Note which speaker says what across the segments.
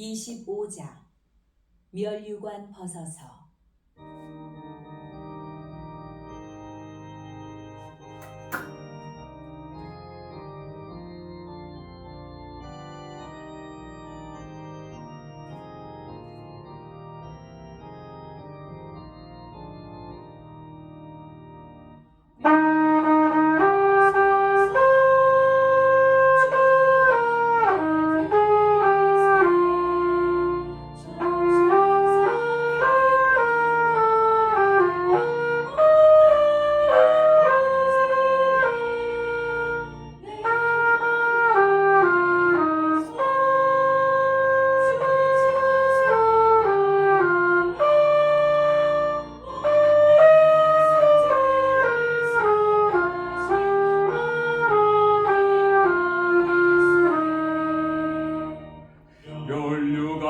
Speaker 1: 25장. 멸류관 벗어서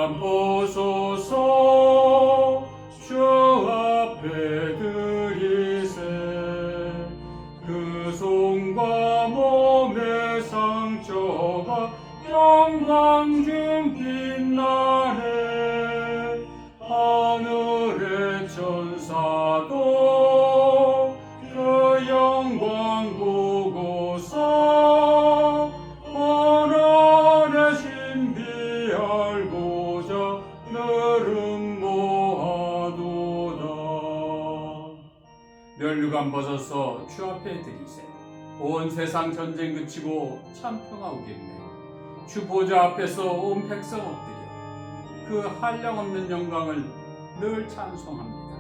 Speaker 2: 벗어서. 주 앞에 들이세. 그 손과 몸의 상처가 영광 중 빛나네. 하늘의 천 멸류관 벗어서 주 앞에 들이세. 온 세상 전쟁 그치고 참 평화 오겠네. 주 보좌 앞에서 온 백성 엎드려 그 한량 없는 영광을 늘 찬송합니다